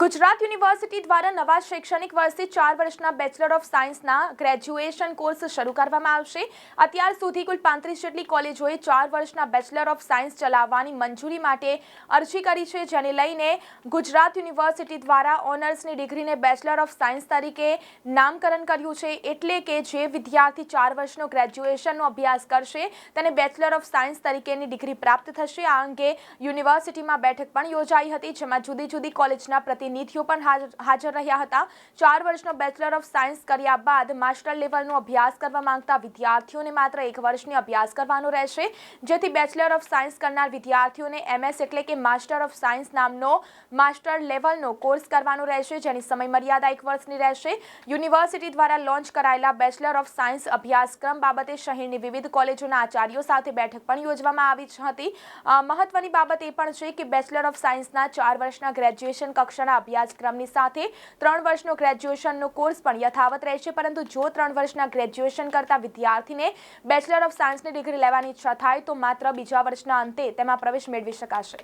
Gujarat university દ્વારા નવા શૈક્ષણિક વર્ષથી ચાર વર્ષના બેચલર ઓફ સાયન્સના ગ્રેજ્યુએશન કોર્સ શરૂ કરવામાં આવશે. અત્યાર સુધી કુલ પાંત્રીસ જેટલી કોલેજોએ ચાર વર્ષના બેચલર ઓફ સાયન્સ ચલાવવાની મંજૂરી માટે અરજી કરી છે, જેને લઈને ગુજરાત યુનિવર્સિટી દ્વારા ઓનર્સની ડિગ્રીને બેચલર ઓફ સાયન્સ તરીકે નામકરણ કર્યું છે, એટલે કે જે વિદ્યાર્થી ચાર વર્ષનો ગ્રેજ્યુએશનનો અભ્યાસ કરશે, તેને બેચલર ઓફ સાયન્સ તરીકેની ડિગ્રી પ્રાપ્ત થશે. આ અંગે યુનિવર્સિટીમાં બેઠક પણ યોજાઈ હતી, જેમાં જુદી જુદી કોલેજના પ્રતિનિધિઓ પણ હાજર રહ્યા હતા. ચાર વર્ષનો બેચલર ઓફ સાયન્સ કર્યા બાદ માસ્ટર લેવલનો અભ્યાસ કરવા માંગતા વિદ્યાર્થીઓને માત્ર એક વર્ષની અભ્યાસ કરવાનો રહેશે. જેથી બેચલર ઓફ સાયન્સ કરનાર વિદ્યાર્થીઓને એમએસ એટલે કે માસ્ટર ઓફ સાયન્સ નામનો માસ્ટર લેવલનો કોર્સ કરવાનો રહેશે, જેની સમયમર્યાદા એક વર્ષની રહેશે. યુનિવર્સિટી દ્વારા લોન્ચ કરાયેલા બેચલર ઓફ સાયન્સ અભ્યાસક્રમ બાબતે શહેરની વિવિધ કોલેજોના આચાર્યો સાથે બેઠક પણ યોજવામાં આવી હતી. મહત્વની બાબત એ પણ છે કે બેચલર ઓફ સાયન્સના ચાર વર્ષના ગ્રેજ્યુએશન કક્ષાના અભ્યાસક્રમની સાથે ત્રણ વર્ષનો ગ્રેજ્યુએશનનો કોર્સ પણ યથાવત રહેશે. પરંતુ જો ત્રણ વર્ષના ગ્રેજ્યુએશન કરતા વિદ્યાર્થીને બેચલર ઓફ સાયન્સની ડિગ્રી લેવાની ઈચ્છા થાય, તો માત્ર બીજા વર્ષના અંતે તેમાં પ્રવેશ મેળવી શકાશે.